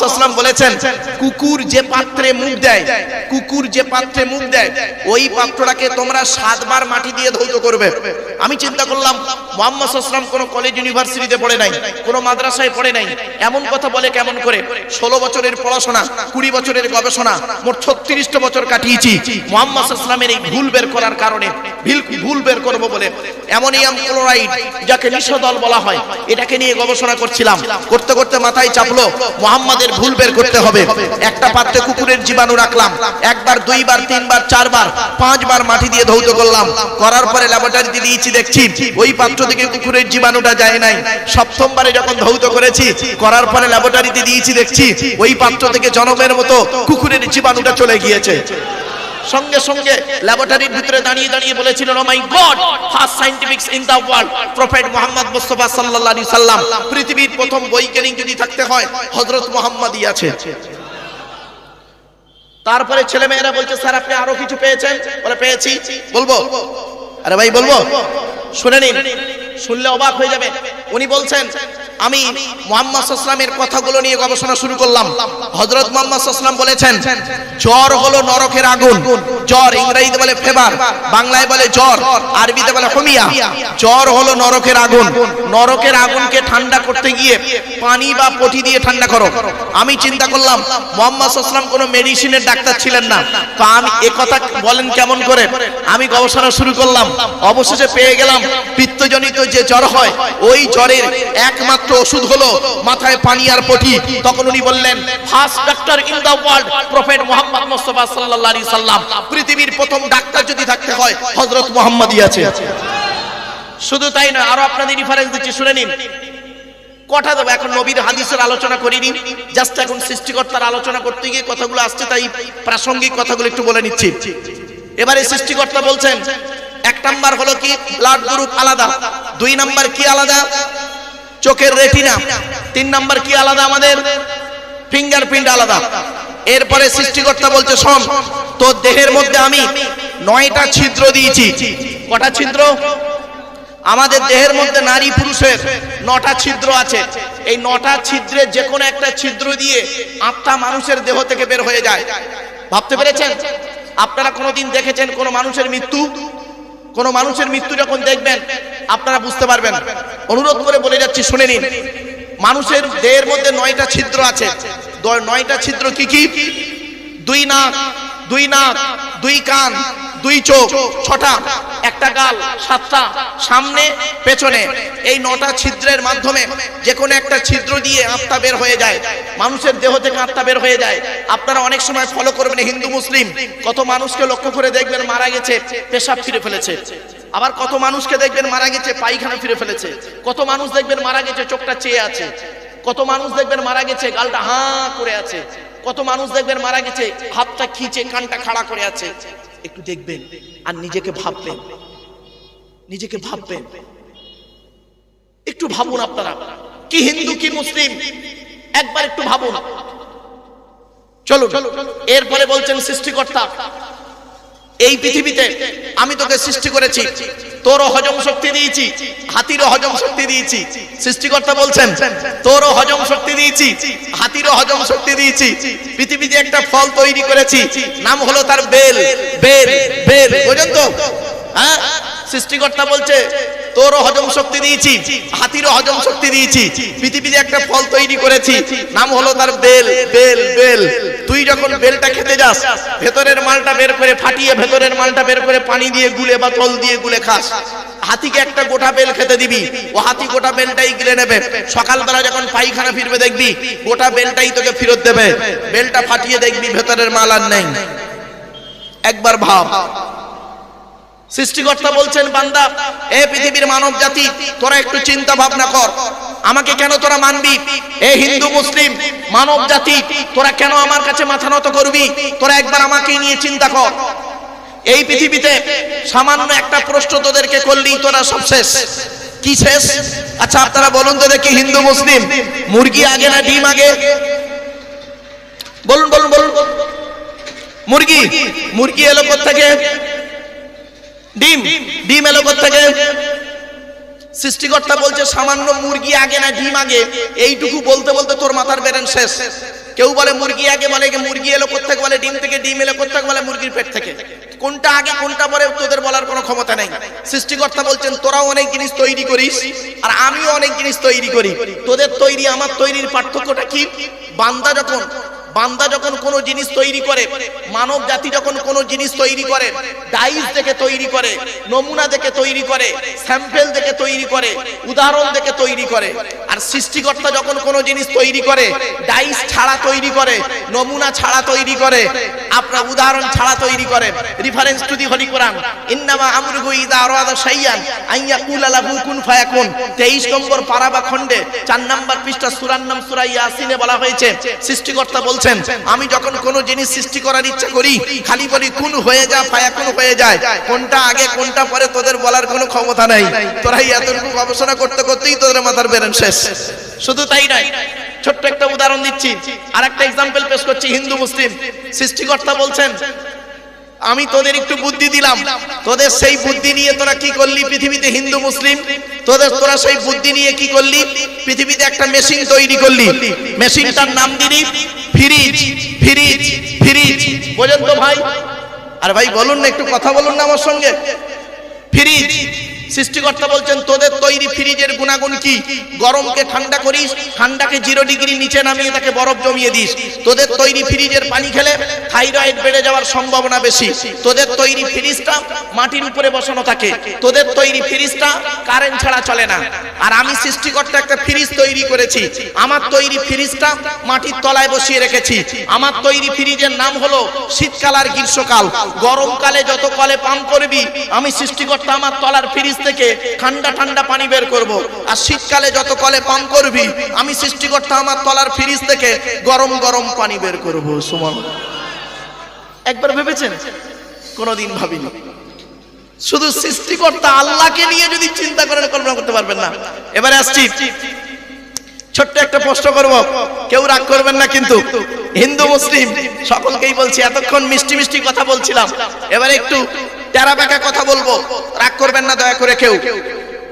সাল্লাম বলেছেন, কুকুর যে পাত্রে মুখ দেয়, কুকুর যে পাত্রে মুখ দেয়, ওই পাত্রটাকে তোমরা সাতবার মাটি দিয়ে ধৌত করবে। আমি চিন্তা করলাম, মোহাম্মদ সাল্লাম কোনো কলেজ ইউনিভার্সিটিতে পড়ে নাই মাদ্রাসায় পড়ে নাই। এমন কথা বলে কেমন করে? ষোলো বছরের পড়াশোনা, কুড়ি বছরের গবেষণা, মোট ছত্রিশটা বছর কাটিয়েছি। মোহাম্মদ ইসলামের এই ভুল বের করার কারণে ভুল বের করব বলে অ্যামোনিয়াম ক্লোরাইড যাকে নিষদল বলা হয়। এটাকে নিয়ে গবেষণা করছিলাম। করতে করতে মাথায় চাপলো, মোহাম্মদের ভুল বের করতে হবে। একটা পাত্রে কুকুরের জীবাণু রাখলাম। একবার, দুইবার, তিনবার, চারবার, পাঁচবার মাটি দিয়ে ধৌত করলাম। করার পরে ল্যাবরেটরিতে দিয়েছি, দেখছি ওই পাত্র থেকে কুকুরের জীবাণুটা যায় নাই। সপ্তমবারে যখন ধৌত করেছি, করার পরে ল্যাবরেটরিতে দিয়েছি, দেখছি ওই পাত্র থেকে জনমের মতো কুকুরের জীবাণুটা চলে গিয়েছে। সঙ্গে সঙ্গে ল্যাবরেটরির ভিতরে দাঁড়িয়ে দাঁড়িয়ে বলেছিল ও my god first scientifics in the world prophet Muhammad Mustafa সাল্লাল্লাহু আলাইহি সাল্লাম পৃথিবীর প্রথম বৈজ্ঞানিক যদি থাকতে হয়, হযরত মুহাম্মদই আছে। তারপরে ছেলে মেয়েরা বলছে, স্যার, আপনি আরও কিছু পেয়েছেন? বলে, পেয়েছি। বলব? আরে ভাই, বলব? শুনে নিন। শুনলে অবাক হয়ে যাবে। উনি বলছেন, আমি মোহাম্মদ সাল্লামের কথাগুলো নিয়ে গবেষণা শুরু করলাম। হযরত মোহাম্মদ সাল্লাম বলেছেন, জ্বর হলো নরকের আগুন, জ্বর ইংরেজিতে বলে ফেভার, বাংলায় বলে জ্বর, আরবিতে বলে হোমিয়া। জ্বর হলো নরকের আগুন, নরকের আগুনকে ঠান্ডা করতে গিয়ে পানি বা পটি দিয়ে ঠান্ডা করো। আমি চিন্তা করলাম, মোহাম্মদ সাল্লাম কোনো মেডিসিনের ডাক্তার ছিলেন না, তো আমি একথা বলেন কেমন করে? আমি গবেষণা শুরু করলাম, অবশেষে পেয়ে গেলাম পিত্তজনিত যে জ্বর হয়, ওই জ্বরের একমাত্র ওষুধ হলো মাথায় পানি আর পটি। তখন উনি বললেন first doctor in the world prophet Muhammad Mustafa সাল্লাল্লাহু আলাইহি সাল্লাম। পৃথিবীর প্রথম ডাক্তার যদি থাকতে হয়, হযরত মুহাম্মদই আছে। শুধু তাই নয়, আরও আপনাদের রিফারেন্স দিচ্ছি, শুনে নিন। কটা দেবো? এখন নবীর হাদিসের আলোচনা করিনি। জাস্ট এখন সৃষ্টিকর্তার আলোচনা করতে গিয়ে কথাগুলো আসছে, তাই প্রাসঙ্গিক কথাগুলো একটু বলে নিচ্ছি। এবারে সৃষ্টিকর্তা বলছেন, এক নাম্বার হলো কি? ব্লাড গ্রুপ আলাদা। দুই নাম্বার কি আলাদা? চোখের রেটিনা তিন নাম্বার কি আলাদা আমাদের? ফিঙ্গারপ্রিন্ট আলাদা। এরপরে সৃষ্টিকর্তা বলছে, শোন, তোর দেহের মধ্যে আমি নয়টা ছিদ্র দিয়েছি। কটা ছিদ্র? আমাদের দেহের মধ্যে নারী পুরুষের নটা ছিদ্র আছে। এই নটা ছিদ্রে যে কোনো একটা ছিদ্র দিয়ে আত্মা মানুষের দেহ থেকে বের হয়ে যায়। ভাবতে পেরেছেন? আপনারা কোনোদিন দেখেছেন কোনো মানুষের মৃত্যু? কোনো মানুষের মৃত্যু যখন দেখবেন, আপনারা বুঝতে পারবেন। অনুরোধ করে বলে যাচ্ছি, শুনে নিন। মানুষের দেহের মধ্যে নয়টা ছিদ্র আছে। নয়টা ছিদ্র কি কি? দুই নাক দুই নাক, দুই কান। দুই চোখ, ছটা, একটা গাল, সাতটা, সামনে, পেছনে। এই নটা ছিদ্রের মাধ্যমে যে কোনো একটা ছিদ্র দিয়ে আত্মা বের হয়ে যায়। মানুষের দেহ থেকে আত্মা বের হয়ে যায়। আপনারা অনেক সময় ফলো করবেন হিন্দু, মুসলিম। কত মানুষকে লক্ষ্য করে দেখবেন মারা গেছে, পেশাব ফিরে ফেলেছে। আবার কত মানুষকে দেখবেন মারা গেছে, পায়খানা ফিরে ফেলেছে। কত মানুষ দেখবেন মারা গেছে, চোখটা চেয়ে আছে। কত মানুষ দেখবেন মারা গেছে, গালটা হাঁ করে আছে। কত মানুষ দেখবেন মারা গেছে, হাতটা খিচে, কানটা খাড়া করে আছে। একটু দেখবেন আর নিজেকে ভাববেন। নিজেকে ভাববেন। একটু ভাবুন আপনারা, কি হিন্দু, কি মুসলিম? একবার একটু ভাবুন। চলো এরপরে বলছেন সৃষ্টিকর্তা এই পৃথিবীতে আমি তোকে সৃষ্টি করেছি। তোরও হজম শক্তি দিয়েছি। হাতিরও হজম শক্তি দিয়েছি। সৃষ্টিকর্তা বলছেন তোরও হজম শক্তি দিয়েছি। হাতিরও হজম শক্তি দিয়েছি। পৃথিবীতে একটা ফল তৈরি করেছি। নাম হলো তার বেল। Bell bell. পর্যন্ত তো? হ্যাঁ? সৃষ্টিকর্তা বলছে তোরও হজম শক্তি দিয়েছি, হাতিরও হজম শক্তি দিয়েছি, পৃথিবীতে একটা ফল তৈরি করেছি, নাম হলো তার বেল বেল বেল। তুই যখন বেলটা খেতে যাস, ভেতরের মালটা বের করে ফাটিয়ে ভেতরের মালটা বের করে পানি দিয়ে গুলে বা জল দিয়ে গুলে খাস। হাতিকে একটা গোটা বেল খেতে দিবি, ও হাতি গোটা বেলটাই গিলে নেবে। সকালবেলা যখন পায়খানা ফিরবে দেখবি, গোটা বেলটাই তোকে ফেরত দেবে। বেলটা ফাটিয়ে দেখবি ভেতরের মাল আর নেই। একবার ভাব সৃষ্টিকর্তা বলছেন, বান্দা, এ পৃথিবীর মানব জাতি, তোরা একটু চিন্তা ভাবনা কর। আমাকে কেন তোরা মানবি? এ হিন্দু, মুসলিম, মানব জাতি, তোরা কেন আমার কাছে মাথা নত করবি? তোরা একবার আমাকে নিয়ে চিন্তা কর। এই পৃথিবীতে সামান্য একটা প্রশ্ন তোদেরকে করলি তোরা সব শেষ। কি শেষ? আচ্ছা আপনারা বলুন তো দেখি, হিন্দু, মুসলিম, মুরগি আগে না ডিম আগে? বলুন বলুন বলুন। মুরগি মুরগি এলো থেকে ডিম। ডিম। এলো থেকে সৃষ্টিকর্তা বলছে সামান্য মুরগি আগে না ডিম আগে। এইটুকু বলতে বলতে তোর মাথার বেরেন শেষ। কেউ বলে মুরগি আগে বলে মুরগি এলো কোথেকে বলে ডিম থেকে ডিম এলো কোথেকে বলে মুরগির পেট থেকে। কোনটা আগে কোনটা পরে তোদের বলার কোনো ক্ষমতা নেই। সৃষ্টিকর্তা বলছেন তোরাও অনেক জিনিস তৈরি করিস আর আমিও অনেক জিনিস তৈরি করি। তোদের তৈরি আমার তৈরির পার্থক্যটা কি? বান্দা যখন বান্দা যখন কোনো জিনিস তৈরি করে মানব জাতি যখন কোনো জিনিস তৈরি করে ডাইস দেখে তৈরি করে নমুনা দেখে তৈরি করে স্যাম্পেল দেখে তৈরি করে উদাহরণ দেখে তৈরি করে আর সৃষ্টিকর্তা যখন কোনো জিনিস তৈরি করে ডাইস ছাড়া তৈরি করে নমুনা ছাড়া তৈরি করে আপনার উদাহরণ ছাড়া তৈরি করে রিফারেন্স টু দি হলি কোরআন ইন্নামা আমরুহু ইযা আরাদা শাইয়ান আন ইয়াকুলা লাহু কুন ফায়াকুন 23 নম্বর পারা বা খণ্ডে 4 নম্বর পৃষ্ঠা সূরার নাম সূরা ইয়াসিনে বলা হয়েছে সৃষ্টিকর্তা বলছেন, আমি যখন কোনো জিনিস সৃষ্টি করার ইচ্ছা করি, খালি বলি কোন হয়ে যা ফায়াকুন হয়ে যায়। কোনটা আগে, কোনটা পরে, তোদের বলার কোনো ক্ষমতা নাই। তোরাই এতটুকু গবেষণা করতে করতেই তোদের মাথার বেরেন শেষ। শুধু তাই নয়, ছোট্ট একটা উদাহরণ দিচ্ছি। আর একটা এক্সাম্পল পেশ করছি, হিন্দু, মুসলিম। সৃষ্টিকর্তা বলছেন আমি তোদের একটু বুদ্ধি দিলাম। তোদের সেই বুদ্ধি নিয়ে তোরা কি করলি পৃথিবীতে হিন্দু, মুসলিম? তোদের তোরা সেই বুদ্ধি নিয়ে কি করলি? পৃথিবীতে একটা মেশিন তৈরি করলি। মেশিনটার নাম দিলি ফ্রিজ ফ্রিজ ফ্রিজ। বোঝেন তো ভাই। আর ভাই, বলুন না, একটু কথা বলুন না আমার সঙ্গে। ফ্রিজ সৃষ্টিকর্তা বলছেন, তোদের তৈরি ফ্রিজের গুণাগুণ কি? গরমকে ঠান্ডা করিস, ঠান্ডাকে জিরো ডিগ্রি নিচে নামিয়ে তাকে বরফ জমিয়ে দিস। তোদের তৈরি ফ্রিজের পানি খেলে থাইরয়েড বেড়ে যাওয়ার সম্ভাবনা বেশি। তোদের তৈরি ফ্রিজটা মাটির উপরে বসানো থাকে। তোদের তৈরি ফ্রিজটা কারেন্ট ছাড়া চলে না। আর আমি সৃষ্টিকর্তা একটা ফ্রিজ তৈরি করেছি। আমার তৈরি ফ্রিজটা মাটির তলায় বসিয়ে রেখেছি। আমার তৈরি ফ্রিজের নাম হলো শীতকাল আর গ্রীষ্মকাল। গরমকালে যত কলে পাম্প করবি, আমি সৃষ্টিকর্তা আমার তলার ফ্রিজ থেকে ঠান্ডা ঠান্ডা পানি বের করব। আর শীতকালে যত কলে পাম করবি, আমি সৃষ্টিকর্তা আমার তলার ফ্রিজ থেকে গরম গরম পানি বের করব সুমন একবার ভেবেছেন? কোনোদিন ভাবিনি। শুধু সৃষ্টিকর্তা আল্লাহকে নিয়ে যদি চিন্তা করেন, কল্পনা করতে পারবেন না। এবারে আসছি। ছোট্ট একটা প্রশ্ন করব। কেউ রাগ করবেন না কিন্তু। হিন্দু, মুসলিম, সকলকেই বলছি, এতক্ষণ মিষ্টি মিষ্টি কথা বলছিলাম। এবারে একটু টেরা বেঁকা কথা বলব। রাগ করবেন না দয়া করে কেউ।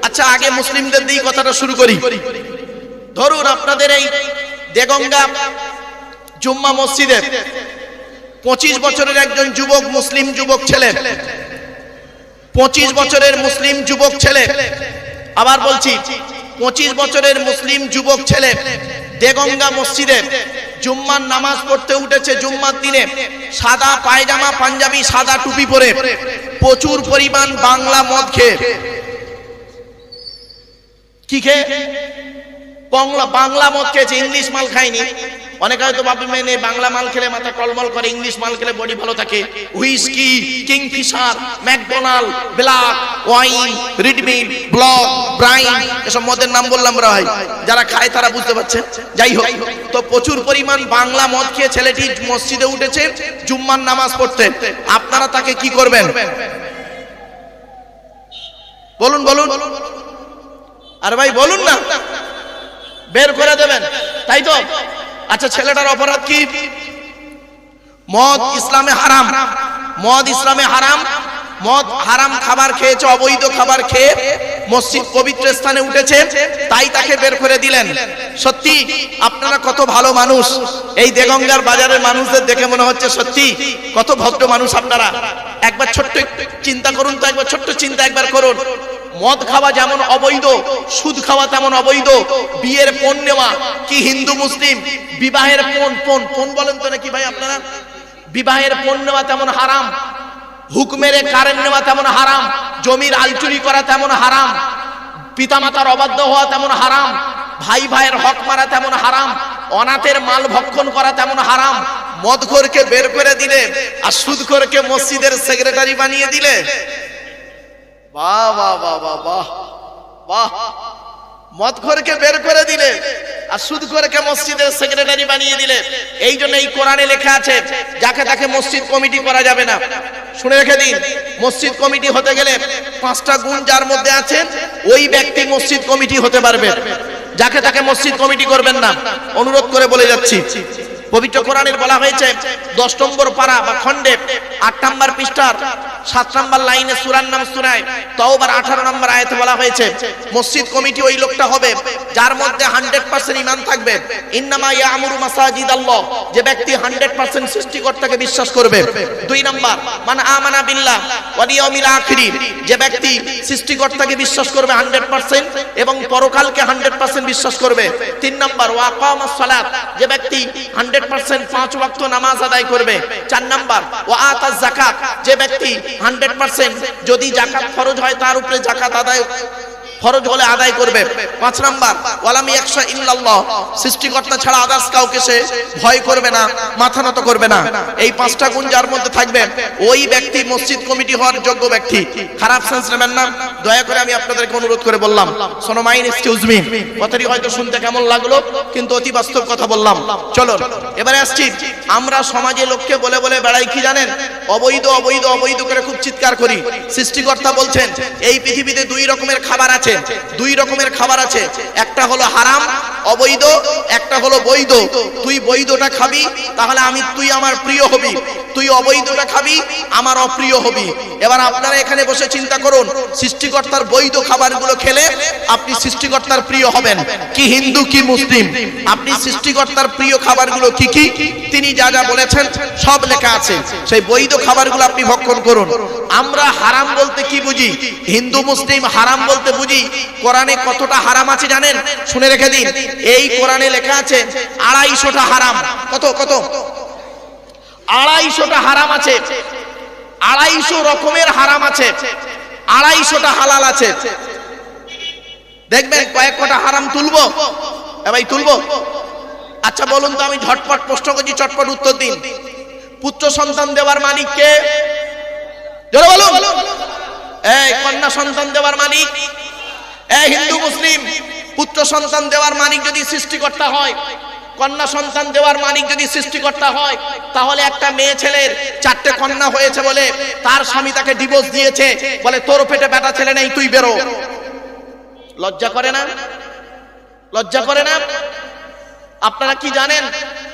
আচ্ছা আগে মুসলিমদের দিয়ে কথাটা শুরু করি। ধরুন আপনাদের এই দেগঙ্গা জুম্মা মসজিদে পঁচিশ বছরের একজন যুবক মুসলিম যুবক ছেলে, পঁচিশ বছরের মুসলিম যুবক ছেলে, আবার বলছি পঁচিশ বছরের মুসলিম যুবক ছেলে দেগঙ্গা মসজিদে জুম্মার নামাজ পড়তে উঠেছে জুম্মার দিনে, সাদা পায়জামা, পাঞ্জাবি, সাদা টুপি পরে প্রচুর পরিমাণ বাংলা মদ খেয়ে। কি খেয়ে? বাংলা বাংলা মদ খেয়েছে, ইংলিশ মাল খায়নি। অনেকে হয়তো ভাবে মেনে বাংলা মাল খেলে মাথা কলমল করে, ইংলিশ মাল খেলে বডি ভালো থাকে। Whisky, Kingfisher, McDonald, black, wine রিডমিল ব্লক, ব্রাইন, এসব মদের নাম বললাম রা ভাই। যারা খায় তারা বুঝতে পারছে। যাই হোক, তো প্রচুর পরিমাণ বাংলা মদ খেয়ে ছেলেটি মসজিদে উঠেছে, জুম্মার নামাজ পড়তে। আপনারা তাকে কি করবেন? বলুন বলুন। আর ভাই, বলুন না। বের করে দেবেন। তাই তো? আচ্ছা ছেলেটার অপরাধ কি? মদ ইসলামে হারাম। মদ ইসলামে হারাম। মদ হারাম খাবার খেয়েছে, অবৈধ খাবার খেয়ে মসজিদ পবিত্র স্থানে উঠেছে, তাই তাকে বের করে দিলেন। সত্যি? আপনারা কত ভালো মানুষ। এই দেগঙ্গার বাজারের মানুষদের দেখে মনে হচ্ছে সত্যি। কত ভদ্র মানুষ আপনারা। একবার ছোট্ট চিন্তা করুন তো, একবার ছোট্ট চিন্তা একবার করুন। মদ খাওয়া যেমন অবৈধ, সুদ খাওয়া তেমন অবৈধ, বিয়ের পণ নেওয়া, কি হিন্দু, মুসলিম, বিবাহের পণ পণ পণ বলেন তো নাকি ভাই আপনারা? বিবাহের পণ নেওয়া তেমন হারাম, হুক মেরে কারেন্ট নেওয়া তেমন হারাম, জমির আলচুরি করা তেমন হারাম, পিতামাতার অবাধ্য হওয়া তেমন হারাম, ভাই ভাইয়ের হক মারা তেমন হারাম, অনাথের মাল ভক্ষণ করা তেমন হারাম, মদ মদখোরকে বের করে দিলে আর সুদ সুদখোরকে মসজিদের সেক্রেটারি বানিয়ে দিলে বাহ বাহ বাহ বের করে দিলে আর মসজিদের সেক্রেটারি বানিয়ে এই জন্য এই কোরআনে লেখা যাকে তাকে মসজিদ কমিটি করা যাবে না। শুনে মসজিদ কমিটি হতে গেলে পাঁচটা গুণ যার মধ্যে ওই মসজিদ কমিটি হতে পারবে। যাকে তাকে মসজিদ কমিটি করবেন না। অনুরোধ করে বলে যাচ্ছি পবিত্র কোরআনের বলা হয়েছে, দশ নম্বর পারা বা খণ্ডে আট নম্বর পৃষ্ঠার সাত নম্বর লাইনে সুরার নাম সুরায় তওবার আঠারো নম্বর আয়াতে বলা হয়েছে, মসজিদ কমিটি ওই লোকটা হবে যার মধ্যে হান্ড্রেড পার্সেন্ট ইমান থাকবে। ইন্নামা মাসাজিদ আল্লাহ যে ব্যক্তি হান্ড্রেড পার্সেন্ট সৃষ্টিকর্তাকে বিশ্বাস করবে। দুই নম্বর মানে আমানা যে ব্যক্তি সৃষ্টিকর্তাকে বিশ্বাস করবে হান্ড্রেড পার্সেন্ট এবং পরকালকে হান্ড্রেড পার্সেন্ট বিশ্বাস করবে। তিন নম্বর সালাত, যে ব্যক্তি হান্ড্রেড পার্সেন্ট পাঁচ ওয়াক্ত নামাজ আদায় করবে। চার জাকাত যে ব্যক্তি হান্ড্রেড পার্সেন্ট যদি জাকাত খরচ হয়, তার উপরে জাকাত আদায় ফরজ হলে আদায় করবে। পাঁচ নাম্বার, ওয়ালামি একশা ইল্লাল্লাহ, সৃষ্টিকর্তা ছাড়া আদার্স কাউকে সে ভয় করবে না, মাথা নত করবে না। এই পাঁচটা গুণ যার মধ্যে থাকবে, ওই ব্যক্তি মসজিদ কমিটি হওয়ার যোগ্য ব্যক্তি। খারাপ সেন্স নেবেন না, দয়া করে আমি আপনাদেরকে অনুরোধ করে বললাম, শোনো মাইন এক্সকিউজ মি কথাটি হয়তো শুনতে কেমন লাগল, কিন্তু অতি বাস্তব কথা বললাম। চলো এবারে আসছি। আমরা সমাজে লোককে বলে বলে বেড়াই কি জানেন? অবৈধ অবৈধ অবৈধ করে খুব চিৎকার করি। সৃষ্টিকর্তা বলছেন, এই পৃথিবীতে দুই রকমের খাবার আছে। দুই রকমের খাবার আছে। একটা হলো হারাম অবৈধ, একটা হলো বৈধ। তুই বৈধটা খাবি, তাহলে আমি, তুই আমার প্রিয় হবি। তুই অবৈধটা খাবি, আমার অপ্রিয় হবি। এবার আপনারা এখানে বসে চিন্তা করুন, সৃষ্টিকর্তার বৈধ খাবারগুলো খেলে আপনি সৃষ্টিকর্তার প্রিয় হবেন। কি হিন্দু, কি মুসলিম? আপনি সৃষ্টিকর্তার প্রিয় খাবারগুলো কি কি? তিনি যা যা বলেছেন, সব লেখা আছে। সেই বৈধ খাবারগুলো আপনি ভক্ষণ করুন। আমরা হারাম বলতে কি বুঝি? হিন্দু, মুসলিম হারাম বলতে বুঝি? কোরআনে কতটা হারাম আছে জানেন? শুনে রেখে দিন। এই কোরআনে লেখা আছে আড়াইশোটা হারাম। কত কত? আড়াইশোটা হারাম আছে। আড়াইশো রকমের হারাম আছে। আড়াইশোটা হালাল আছে। দেখবেন কয়েক কটা হারাম তুলবো? ভাই, তুলবো? আচ্ছা বলুন তো, আমি ঝটপট প্রশ্ন করছি, চটপট উত্তর দিন। পুত্র সন্তান দেওয়ার মালিক কে? জোরে বলুন। এই, কন্যা সন্তান দেওয়ার মালিক? এই, হিন্দু, মুসলিম? পুত্র সন্তান দেওয়ার মালিক যদি সৃষ্টিকর্তা হয়, কন্যা সন্তান দেওয়ার মালিক যদি সৃষ্টিকর্তা হয়, তাহলে একটা মেয়ে ছেলের চারটে কন্যা হয়েছে বলে তার স্বামী তাকে ডিভোর্স দিয়েছে, বলে তোর পেটে বেটা ছেলে নেই, তুই বেরো। লজ্জা করে না? লজ্জা করে না? আপনারা কি জানেন?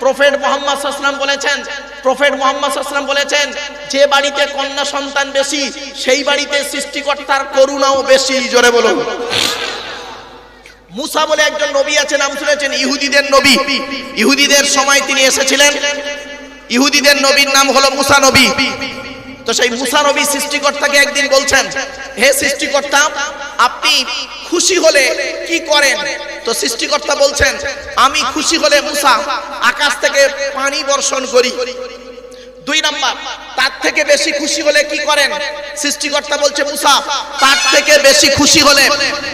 প্রফেট মোহাম্মদ সাল্লাম বলেছেন, প্রফেট মোহাম্মদ সাসলাম বলেছেন, যে বাড়িতে কন্যা সন্তান বেশি, সেই বাড়িতে সৃষ্টিকর্তার করুণাও বেশি, জোরে বলুন। মুসা বলে একজন নবী আছে, নাম শুনেছেন? ইহুদিদের নবী। ইহুদিদের সময় তিনি এসেছিলেন। ইহুদিদের নবীর নাম হলো মুসা নবী। তো সেই মুসা নবী সৃষ্টিকর্তাকে একদিন বলছেন, হে সৃষ্টিকর্তা, আপনি খুশি হলে কি করেন? তো সৃষ্টিকর্তা বলছেন, আমি খুশি হলে মুসা, আকাশ থেকে পানি বর্ষণ করি। দুই নাম্বার, তার থেকে বেশি খুশি হলে কি করেন? সৃষ্টিকর্তা বলছে, মুসা, তার থেকে বেশি খুশি হলে,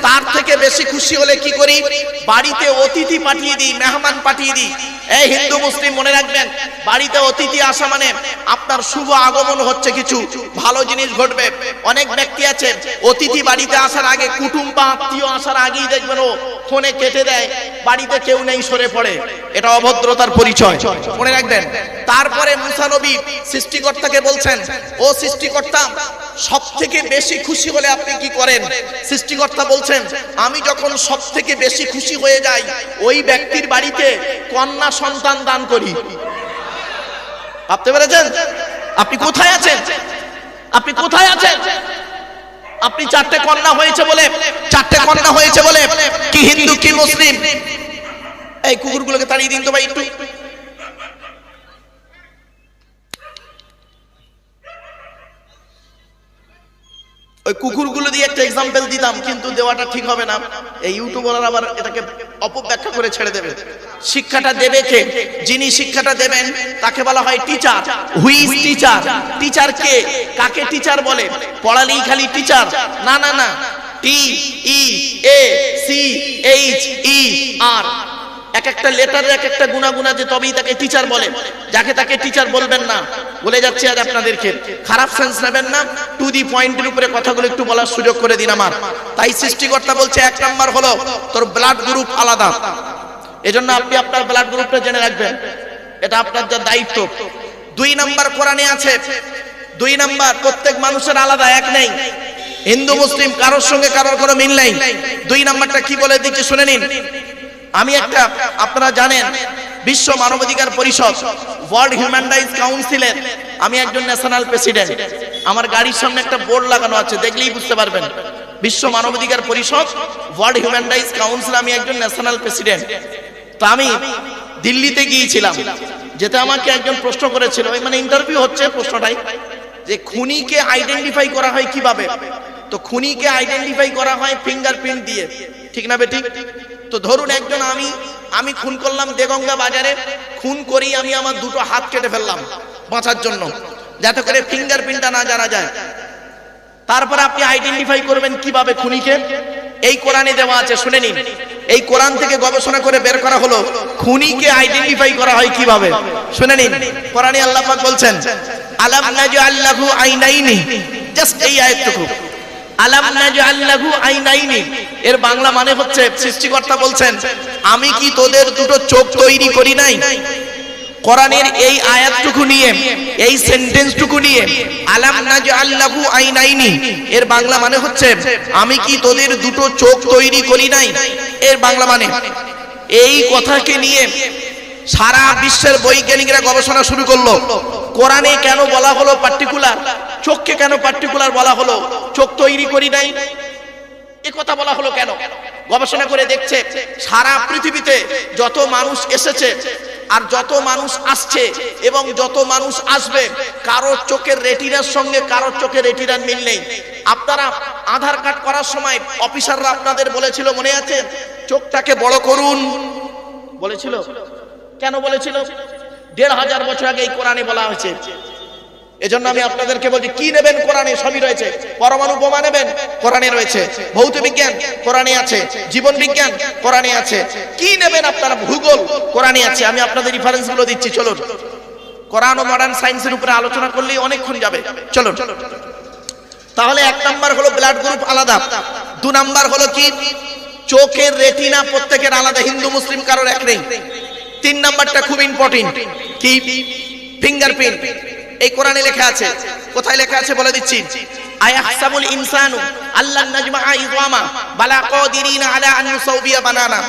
তার থেকে বেশি খুশি হলে কি করি? বাড়িতে অতিথি পাঠিয়ে দিই, মেহমান পাঠিয়ে দিই। এই হিন্দু, মুসলিম মনে রাখবেন, বাড়িতে অতিথি আসা মানে আপনার শুভ আগমন হচ্ছে কিছু, ভালো জিনিস ঘটবে। অনেক ব্যক্তি আছে, অতিথি বাড়িতে আসার আগে কুটুম বা আত্মীয় আসার আগেই দেখবেন ও ফোনে কেটে দেয়, বাড়িতে কেউ নেই, সরে পড়ে। এটা অভদ্রতার পরিচয়, মনে রাখবেন। তারপরে মুসা নবী সৃষ্টিকর্তাকে বলছেন, ও সৃষ্টিকর্তা সব থেকে বেশি খুশি হলে আপনি কি করেন? সৃষ্টিকর্তা বলছেন, আমি যখন সব থেকে বেশি খুশি হয়ে যাই, ওই ব্যক্তির বাড়িতে কন্যা সন্তান দান করি। ভাবতে পেরেছেন? আপনি কোথায় আছেন? আপনি কোথায় আছেন? আপনি চারটে কন্যা হয়েছে বলে, চারটে কন্যা হয়েছে বলে, কি হিন্দু, কি মুসলিম? এই কুকুরগুলোকে তাড়িয়ে দিন তো ভাই একটু। ওই কুকুরগুলো দিয়ে একটা এক্সাম্পল দিতাম, কিন্তু দেওয়াটা ঠিক হবে না। এই ইউটিউবার আবার এটাকে অপব্যাখ্যা করে ছেড়ে দেবে। শিক্ষাটা দেবে কে? যিনি শিক্ষাটা দেবেন, তাকে বলা হয় টিচার হুইজ টিচার টিচার কে? কাকে টিচার বলে? পড়ালেই খালি টিচার না না না। টি ই এ সি এইচ ই আর এক একটা লেটারে এক একটা গুণাগুণ যে তবেই তাকে টিচার বলে। যাকে তাকে টিচার বলবেন না। বলে যাচ্ছে আজ আপনাদেরকে। খারাপ সেন্স নেবেন না। টু দি পয়েন্টের উপরে কথাগুলো একটু বলার সুযোগ করে দিন আমার। তাই সৃষ্টিকর্তা বলছে, এক নাম্বার হলো, তোর ব্লাড গ্রুপ আলাদা। এজন্য আপনি আপনার ব্লাড গ্রুপটা জেনে রাখবেন। এটা আপনার যা দায়িত্ব। দুই নাম্বার কোরআনে আছে, দুই নাম্বার প্রত্যেক মানুষের আলাদা, এক নেই। হিন্দু, মুসলিম, কারোর সঙ্গে কারোর কোনো মিল নেই। দুই নাম্বারটা কি বলে দিচ্ছি শুনে নিন। আমি একটা, আপনারা জানেন, বিশ্ব মানবাধিকার পরিষদ ওয়ার্ল্ড হিউম্যান রাইটস কাউন্সিলের আমি একজন ন্যাশনাল প্রেসিডেন্ট আমার গাড়ির সামনে একটা বোর্ড লাগানো আছে, দেখলেই বুঝতে পারবেন। বিশ্ব মানবাধিকার পরিষদ ওয়ার্ল্ড হিউম্যান রাইটস কাউন্সিল আমি একজন ন্যাশনাল প্রেসিডেন্ট তো আমি দিল্লিতে গিয়েছিলাম, যেতে আমাকে একজন প্রশ্ন করেছিল মানে ইন্টারভিউ হচ্ছে প্রশ্নটাই, যে খুনিকে আইডেন্টিফাই করা হয় কীভাবে? তো খুনিকে আইডেন্টিফাই করা হয় ফিঙ্গারপ্রিন্ট দিয়ে। ঠিক না বেটি? তো ধরুন একজন আমি আমি খুন করলাম দেগঙ্গা বাজারে, খুন করি আমি আমার দুটো হাত কেটে ফেললাম বাঁচার জন্য, যাতে করে ফিঙ্গারপ্রিন্টটা না জানা যায়। তারপরে আপনি আইডেন্টিফাই করবেন কীভাবে খুনিকে। এই কোরআনে দেওয়া আছে, শুনে নিন। এই কোরআন থেকে গবেষণা করে বের করা হলো, খুনিকে আইডেন্টিফাই করা হয় কীভাবে। শুনে নিন। কোরআনে আল্লাহ পাক বলছেন, আলাম নাজআল লাহু আইনাইনি? জাস্ট এই আয়াতটুকু। এর বাংলা মানে হচ্ছে, সৃষ্টিকর্তা বলছেন, আমি কি তোদের দুটো চোখ তৈরি করি নাই? কোরআনের এই আয়াতটুকু নিয়ে, এই সেন্টেন্সটুকু নিয়ে, আলাম নাজআল লাহু আইনাইনি। এর বাংলা মানে হচ্ছে, আমি কি তোদের দুটো চোখ তৈরি করি নাই? এর বাংলা মানে এই কথাকে নিয়ে সারা বিশ্বের বৈজ্ঞানিকরা গবেষণা শুরু করল। কোরআনে কেন বলা হলো পার্টিকুলার চোখকে কেন পার্টিকুলার বলা হলো? চোখ তৈরি করি নাই। এ কথা বলা হলো কেন? গবেষণা করে দেখছে, সারা পৃথিবীতে যত মানুষ এসেছে আর যত মানুষ আসছে এবং যত মানুষ আসবে, কারোর চোখের রেটিনার সঙ্গে কারোর চোখের রেটিনার মিল নেই। আপনারা আধার কার্ড করার সময় অফিসাররা আপনাদের বলেছিল, মনে আছে? চোখটাকে বড় করুন। বলেছিল? কেন বলেছিল? দেড় হাজার বছর আগে এই কোরআনে বলা হয়েছে। এজন্য আমি আপনাদেরকে বলছি, কি নেবেন কোরআনে? সবই রয়েছে। পরমাণু বোমা নেবেন? কোরআনে রয়েছে। ভৌত বিজ্ঞান? কোরআনে আছে। জীবন বিজ্ঞান? কোরআনে আছে। কি নেবেন আপনারা? ভূগোল? কোরআনে আছে। আমি আপনাদের রেফারেন্সগুলো দিচ্ছি, চলুন। কোরআন ও মডার্ন সায়েন্সের উপরে আলোচনা করলেই অনেকক্ষণ যাবে। চলুন। তাহলে এক নাম্বার হলো ব্লাড গ্রুপ আলাদা। দু নাম্বার হলো কি? চোখের রেটিনা প্রত্যেকের আলাদা। হিন্দু, মুসলিম, কারোর এক নেই। তিন নাম্বারটা খুব ইম্পর্টেন্ট কি? ফিঙ্গারপ্রিন্ট এই কোরআনে লেখা আছে। কোথায় লেখা আছে বলে দিচ্ছি। আয়াহসাবুল ইনসানু আল্লাহ নাজমা ইযওয়ামা বালা কাদিরিনা আলা আন বানানা।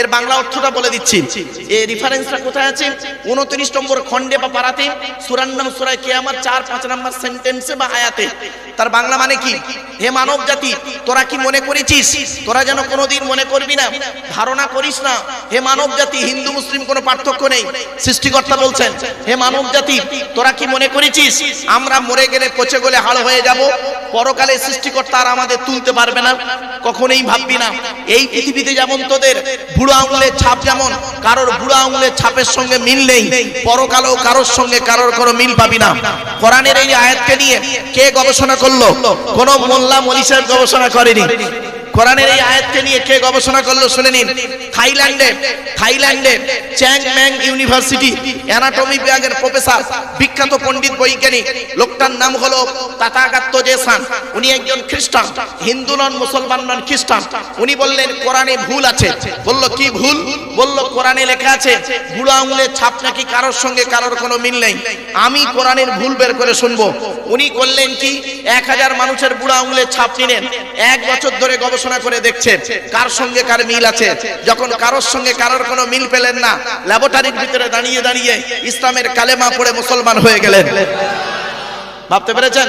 এর বাংলা অর্থটা বলে দিচ্ছি। এই রেফারেন্সটা কোথায় আছে? 29 নম্বর খণ্ডে বা পারাতে সূরার নাম সূরা কিয়ামত 4 5 নম্বর সেন্টেন্সে বা আয়াতে। তার বাংলা মানে কি? হে মানব জাতি, তোরা কি মনে করেছিস? তোরা যেন কোনোদিন মনে করবি না? ধারণা করিস না? হে মানব জাতি, হিন্দু, মুসলিম কোনো পার্থক্য নেই। সৃষ্টিকর্তা বলছেন, হে মানব জাতি, তোরা কি মনে করেছিস? আমরা মরে গেলে পচে গলে হাড় হয়ে যাব? পরকালে সৃষ্টিকর্তা আর আমাদের তুলতে পারবে না? কখনোই ভাববি না। এই পৃথিবীতে যেমন তোদের বুড়ো আঙুলের ছাপ যেমন, কারোর বুড়ো আঙুলের ছাপের সঙ্গে মিল নেই, পরকালেও কারোর সঙ্গে কারোর কোনো মিল পাবি না। কোরআনের এই আয়াতকে নিয়ে কে গবেষণা করল? কোন মোল্লা মলি সাহেব গবেষণা করেনি। কোরআনের এই আয়াতকে নিয়ে কে গবেষণা করল শুনে নিন। থাইল্যান্ডে থাইল্যান্ডে চ্যাং ম্যাং ইউনিভার্সিটি অ্যানাটমি বিভাগের প্রফেসর বিখ্যাত পণ্ডিত বৈজ্ঞানিক লোকটার নাম হলো উনি একজন খ্রিস্টান, হিন্দু নন, মুসলমান নন, খ্রিস্টান। উনি বললেন, কোরআনে ভুল আছে। বলল, কি ভুল? বলল, কোরআনে লেখা আছে বুড়ো আঙুলের ছাপ নাকি কারোর সঙ্গে কারোর কোনো মিল নেই। আমি কোরআনের ভুল বের করে শুনব। উনি করলেন কি? এক হাজার মানুষের বুড়ো আঙুলের ছাপ নিলেন। এক বছর ধরে গবেষণা করে দেখছেন, কার সঙ্গে কার মিল আছে। যখন কারোর সঙ্গে কারোর কোনো মিল পেলেন না, ল্যাবরেটরির ভিতরে দাঁড়িয়ে দাঁড়িয়ে ইসলামের কালেমা পড়ে মুসলমান হয়ে গেলেন। ভাবতে পেরেছেন?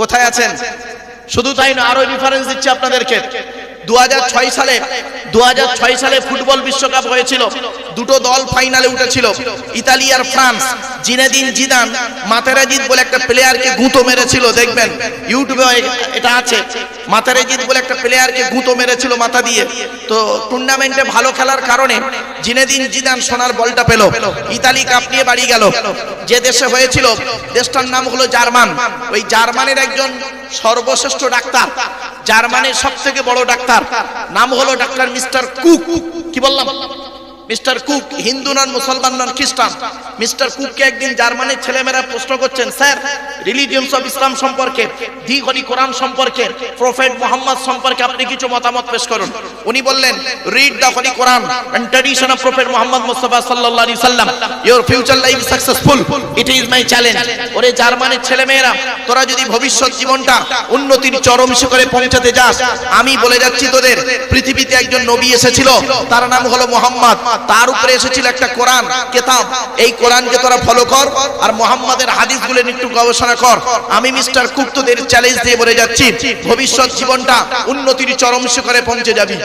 কোথায় আছেন? শুধু তাই না আরও রেফারেন্স দিচ্ছি আপনাদেরকে। দুহাজার ছয় সালে, দুহাজার ছয় সালে ফুটবল বিশ্বকাপ হয়েছিল। দুটো দল ফাইনালে উঠেছিল। ইতালি আর ফ্রান্স। জিনেদিন জিদান মাতেরাজিদ বলে একটা প্লেয়ারকে গুঁতো মেরেছিল, দেখবেন? ইউটিউবে এটা আছে। মাতেরাজিদ বলে একটা প্লেয়ারকে গুঁতো মেরেছিল মাথা দিয়ে। তো টুর্নামেন্টে ভালো খেলার কারণে জিনেদিন জিদান সোনার বলটা পেল। ইতালি কাপ নিয়ে বাড়ি গেল। যে দেশে হয়েছিল, দেশটার নাম হলো জার্মান। ওই জার্মানের একজন সর্বশ্রেষ্ঠ ডাক্তার জার্মানির সব থেকে বড় ডাক্তার। নাম হলো ডাক্তার মিস্টার কুক। কি বললাম? মিস্টার কুক হিন্দু নন, মুসলমান নন, খ্রিস্টান। মিস্টার কুককে একদিন জার্মানির ছেলেমেয়েরা প্রশ্ন করছেন, স্যার রিলিজিয়নস অফ ইসলাম সম্পর্কে দি হলি কোরআন সম্পর্কে প্রফেট মোহাম্মদ সম্পর্কে আপনি কিছু মতামত পেশ করুন। উনি বললেন read the holy Quran and tradition of prophet Mohammad Mustafa সাল্লাল্লাহু আলাইহি সাল্লাম your future life successful it is my challenge ওরে জার্মানির ছেলেমেয়েরা, তোরা যদি ভবিষ্যৎ জীবনটা উন্নতির চরম শিখরে পৌঁছাতে যাস, আমি বলে যাচ্ছি তোদের, পৃথিবীতে একজন নবী এসেছিল, তার নাম হলো মোহাম্মদ। তার উপরে এসেছিল একটা কোরআন, কেতাব। এই কোরআনকে তোরা ফলো কর আর মোহাম্মদের হাদিসগুলো নিয়ে একটু গবেষণা কর। আমি মিস্টার কুক তোদের চ্যালেঞ্জ দিয়ে বলে যাচ্ছি। ভবিষ্যৎ জীবনটা উন্নতির চরম শিখরে পৌঁছে যাবি।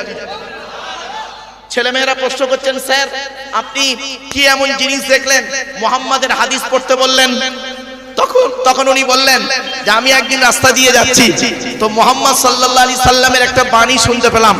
ছেলেমেয়েরা প্রশ্ন করছেন, স্যার, আপনি কি এমন জিনিস দেখলেন? মোহাম্মদের হাদিস পড়তে বললেন, তখন তখন উনি বললেন যে আমি একদিন রাস্তা দিয়ে যাচ্ছি। তো মোহাম্মদ সাল্লাল্লাহু আলাইহি সাল্লামের একটা বাণী শুনতে পেলাম।